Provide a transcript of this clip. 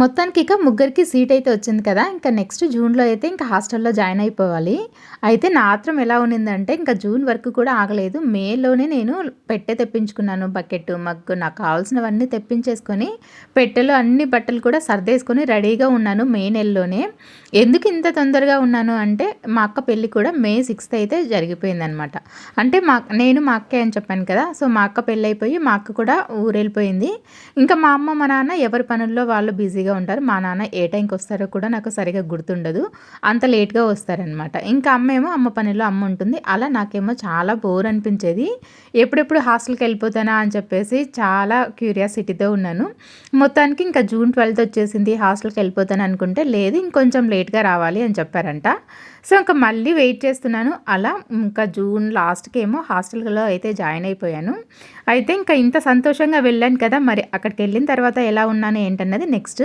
మొత్తానికి ఇక ముగ్గురికి సీట్ అయితే వచ్చింది కదా. ఇంకా నెక్స్ట్ జూన్లో అయితే ఇంకా హాస్టల్లో జాయిన్ అయిపోవాలి. అయితే నా ఆత్రం ఎలా ఉన్నిందంటే ఇంకా జూన్ వరకు కూడా ఆగలేదు. మేలోనే నేను పెట్టె తెప్పించుకున్నాను. బకెట్ మగ్గు నాకు కావాల్సినవన్నీ తెప్పించేసుకొని పెట్టెలో అన్ని బట్టలు కూడా సర్దేసుకొని రెడీగా ఉన్నాను మే నెలలోనే. ఎందుకు ఇంత తొందరగా ఉన్నాను అంటే మా అక్క పెళ్ళి కూడా మే సిక్స్త్ అయితే జరిగిపోయిందనమాట. అంటే మా నేను మా అక్కే అని చెప్పాను కదా. సో మా అక్క పెళ్ళి అయిపోయి మా అక్క కూడా ఊరెళ్ళిపోయింది. ఇంకా మా అమ్మ మా నాన్న ఎవరి పనుల్లో వాళ్ళు బిజీగా ఉంటారు. మా నాన్న ఏ టైంకి వస్తారో కూడా నాకు సరిగా గుర్తుండదు. అంత లేట్గా వస్తారనమాట. ఇంకా అమ్మ ఏమో అమ్మ పనిలో అమ్మ ఉంటుంది. అలా నాకేమో చాలా బోర్ అనిపించేది. ఎప్పుడెప్పుడు హాస్టల్కి వెళ్ళిపోతానా అని చెప్పేసి చాలా క్యూరియాసిటీతో ఉన్నాను. మొత్తానికి ఇంకా జూన్ ట్వెల్త్ వచ్చేసింది. హాస్టల్కి వెళ్ళిపోతాను అనుకుంటే లేదు ఇంకొంచెం లేట్గా రావాలి అని చెప్పారంట. సో ఇంకా మళ్ళీ వెయిట్ చేస్తున్నాను. అలా ఇంకా జూన్ లాస్ట్కి ఏమో హాస్టల్లో అయితే జాయిన్ అయిపోయాను. అయితే ఇంకా ఇంత సంతోషంగా వెళ్ళాను కదా మరి అక్కడికి వెళ్ళిన తర్వాత ఎలా ఉన్నాను ఏంటన్నది నెక్స్ట్.